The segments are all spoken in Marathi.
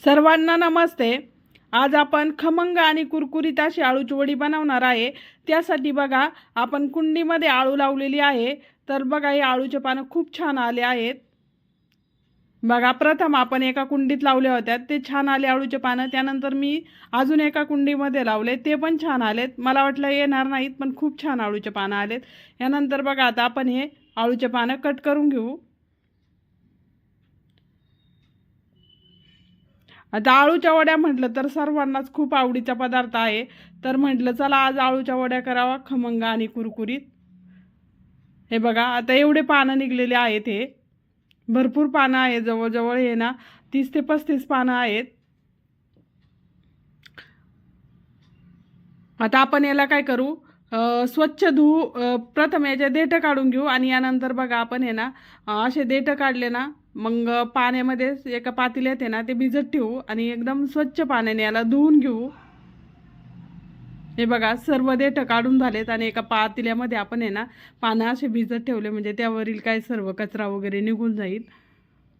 सर्वांना नमस्ते. आज आपण खमंग आणि कुरकुरीत अशी आळूची वडी बनवणार आहे. त्यासाठी बघा आपण कुंडीमध्ये आळू लावलेली आहे. तर बघा हे आळूचे पानं खूप छान आले आहेत. बघा प्रथम आपण एका कुंडीत लावल्या होत्या. ते छान आले आळूचे पानं. त्यानंतर मी अजून एका कुंडीमध्ये लावले. ते पण छान आलेत. मला वाटलं येणार नाहीत पण खूप छान आळूचे पानं आलेत. यानंतर बघा आता आपण हे आळूचे पानं कट करून घेऊ. आता आळूच्या वड्या म्हटलं तर सर्वांनाच खूप आवडीचा पदार्थ आहे. तर म्हटलं चला आज आळूच्या वड्या करावा खमंग आणि कुरकुरीत. हे बघा आता एवढे पानं निघलेले आहेत हे. भरपूर पानं आहे जवळजवळ हे ना तीस ते पस्तीस पानं आहेत. आता आपण याला काय करू? स्वच्छ धुवू प्रथम याचे देठं काढून घेऊ आणि यानंतर बघा आपण हे ना असे देठं काढले ना मग पाण्यामध्ये एका पातेल्यात आहे ना ते भिजत ठेवू आणि एकदम स्वच्छ पाण्याने याला धुवून घेऊ. हे बघा सर्व देठं काढून झालेत आणि एका पातेल्यामध्ये आपण आहे ना पानं असे भिजत ठेवले म्हणजे त्यावरील काय सर्व कचरा वगैरे निघून जाईल.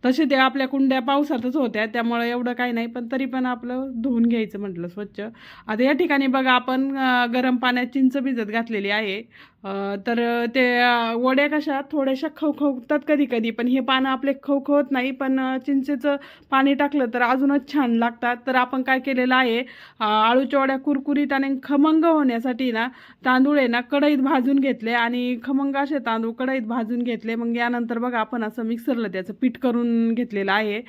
तसे ते आपल्या कुंड्या पावसातच होत्या त्यामुळे एवढं काही नाही पण तरी पण आपलं धुवून घ्यायचं म्हटलं स्वच्छ. आता या ठिकाणी बघा आपण गरम पाण्यात चिंच भिजत घातलेली आहे. तर ते वड्या कशा थोड्याशा खवखवतात कधी कधी पण हे पानं आपले खवखवत नाही पण चिंचेचं पाणी टाकलं तर अजूनच छान लागतात. तर आपण काय केलेलं आहे आळूच्या वड्या कुरकुरीत आणि खमंग होण्यासाठी ना तांदूळ आहे ना कढईत भाजून घेतले आणि खमंग असे तांदूळ कढईत भाजून घेतले. मग यानंतर बघा आपण असं मिक्सरला त्याचं पीठ करून घेतलेलं आहे.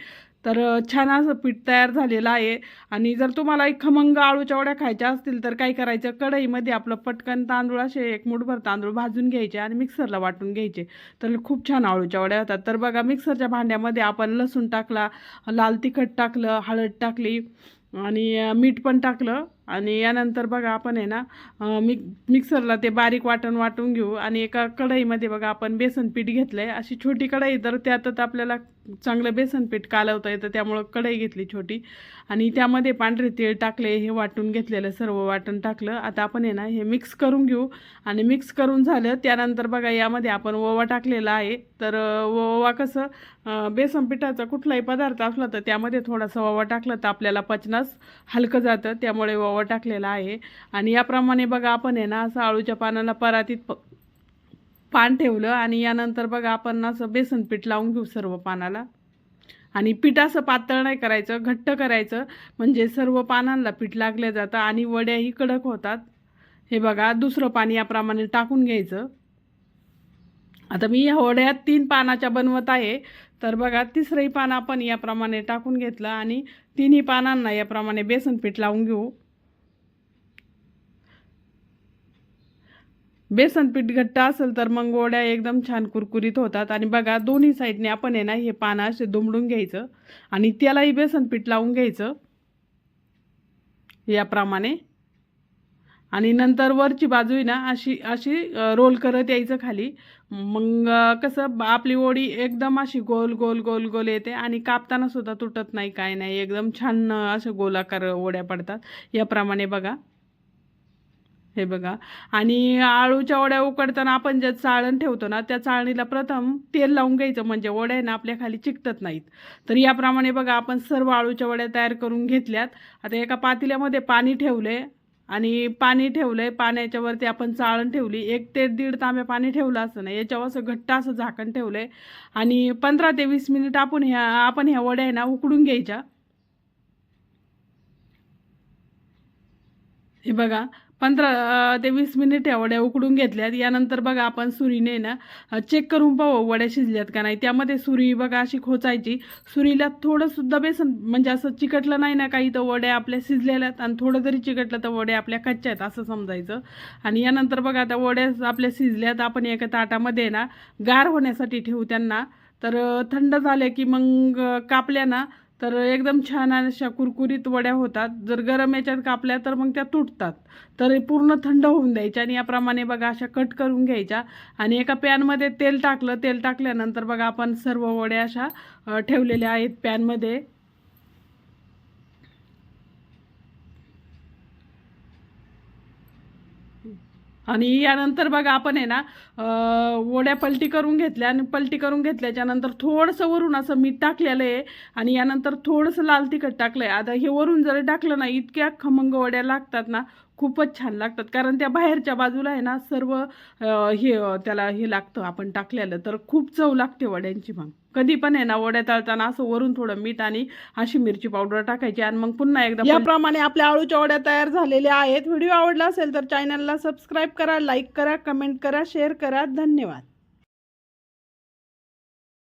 तर छान असं पीठ तयार झालेलं आहे. आणि जर तुम्हाला एक खमंग आळूच्या वड्या खायच्या असतील तर काय करायचं? कढईमध्ये आपलं पटकन तांदूळ असे एक मुठभर तांदूळ भाजून घ्यायचे आणि मिक्सरला वाटून घ्यायचे. तर खूप छान आळूच्या वड्या होतात. तर बघा मिक्सरच्या भांड्यामध्ये आपण लसूण टाकला लाल तिखट टाकलं हळद टाकली आणि मीठ पण टाकलं. आणि यानंतर बघा आपण आहे ना मिक मिक्सरला ते बारीक वाटण वाटून घेऊ आणि एका कढईमध्ये बघा आपण बेसन पीठ घेतलं आहे अशी छोटी कढई तर त्यातच आपल्याला चांगलं बेसन पीठ कालवता येतं त्यामुळं कढई घेतली छोटी. आणि त्यामध्ये पांढरे तेल टाकले हे वाटून घेतलेलं सर्व वाटण टाकलं. आता आपण आहे ना हे मिक्स करून घेऊ. आणि मिक्स करून झालं त्यानंतर बघा यामध्ये आपण ओवा टाकलेला आहे. तर ओवा कसं बेसन पिठाचा कुठलाही पदार्थ असला तर त्यामध्ये थोडासा ओवा टाकला तर आपल्याला पचनास हलकं जातं. त्यामुळे ओवा टाकलेला आहे. आणि याप्रमाणे बघा आपण आहे ना असं आळूच्या पानाला परातीत प पान ठेवलं आणि यानंतर बघा आपण असं बेसन पीठ लावून घेऊ सर्व पानाला. आणि पीठ असं पातळ नाही करायचं घट्ट करायचं. म्हणजे सर्व पानांना पीठ लागलं जातं आणि वड्याही कडक होतात. हे बघा दुसरं पाणी याप्रमाणे टाकून घ्यायचं. आता मी ह्या वड्यात तीन पानाच्या बनवत आहे. तर बघा तिसरंही पान आपण याप्रमाणे टाकून घेतलं आणि तिन्ही पानांना याप्रमाणे बेसन पीठ लावून घेऊ. बेसन पीठ घट्ट असेल तर मग गोड्या एकदम छान कुरकुरीत होतात. आणि बघा दोन्ही साईडने आपण आहे ना हे पानं असे दुमडून घ्यायचं आणि त्यालाही बेसन पीठ लावून घ्यायचं. याप्रमाणे. आणि नंतर वरची बाजू आहे ना अशी अशी रोल करत यायचं खाली. मग कसं आपली ओळी एकदम अशी गोल गोल गोल गोल येते आणि कापताना सुद्धा तुटत नाही काय नाही. एकदम छान अ, असे गोलाकार ओढ्या पडतात. याप्रमाणे बघा. हे बघा. आणि आळूच्या वड्या उकडताना आपण जे चाळण ठेवतो ना त्या चाळणीला प्रथम तेल लावून घ्यायचं. म्हणजे वड्या आहे ना आपल्या खाली चिकटत नाहीत. तर याप्रमाणे बघा आपण सर्व आळूच्या वड्या तयार करून घेतल्यात. आता एका पातेल्यामध्ये पाणी ठेवले आणि पाणी ठेवलंय पाण्याच्यावरती आपण चाळण ठेवली. एक ते दीड तांब्या पाणी ठेवलं असं नाही. याच्यावर असं घट्ट असं झाकण ठेवलंय. आणि पंधरा ते वीस मिनिट आपण ह्या आपण ह्या वड्या आहे ना उकडून घ्यायच्या. हे बघा पंधरा ते वीस मिनिट ह्या वड्या उकडून घेतल्यात. यानंतर बघा आपण सुरीने ना चेक करून पाहू वड्या शिजल्यात का नाही. त्यामध्ये सुरी बघा अशी खोचायची. सुरीला थोडंसुद्धा बेसन म्हणजे असं चिकटलं नाही ना काही तर वड्या आपल्या शिजलेल्या आहेत आणि थोडं जरी चिकटलं तर वड्या आपल्या कच्च्या आहेत असं समजायचं. आणि यानंतर बघा आता वड्या आपल्या शिजल्यात. आपण एका ताटामध्ये ना गार होण्यासाठी ठेवू त्यांना. तर थंड झाले की मग कापल्या ना तर एकदम छान अशा कुरकुरीत वड्या होतात. जर गरम याच्यात कापल्या तर मग त्या तुटतात. तर पूर्ण थंड होऊन द्यायच्या आणि याप्रमाणे बघा अशा कट करून घ्यायच्या. आणि एका पॅनमध्ये तेल टाकलं तेल टाकल्यानंतर बघा आपण सर्व वड्या अशा ठेवलेल्या आहेत पॅनमध्ये आणि यानंतर बघा आपण आहे ना वड्या पलटी करून घेतल्या आणि पलटी करून घेतल्याच्या नंतर थोडंसं वरून असं मीठ टाकलेलं आहे आणि यानंतर थोडंसं लाल तिखट टाकलं आहे आता हे वरून जरी टाकलं ना इतक्या खमंग वड्या लागतात ना खूपच छान लागतात. कारण त्या बाहेरच्या बाजूला आहे ना सर्व हे त्याला हे लागतं आपण टाकलेलं. तर खूप चव लागते वड्यांची मग. कधी पण आहे ना वड्या तळताना असं वरून थोडं मीठ आणि अशी मिरची पावडर टाकायची आणि मग पुन्हा एकदा याप्रमाणे आपल्या आळूच्या वड्या तयार झालेल्या आहेत. व्हिडिओ आवडला असेल तर चॅनलला सबस्क्राईब करा लाईक करा कमेंट करा शेअर करा. धन्यवाद.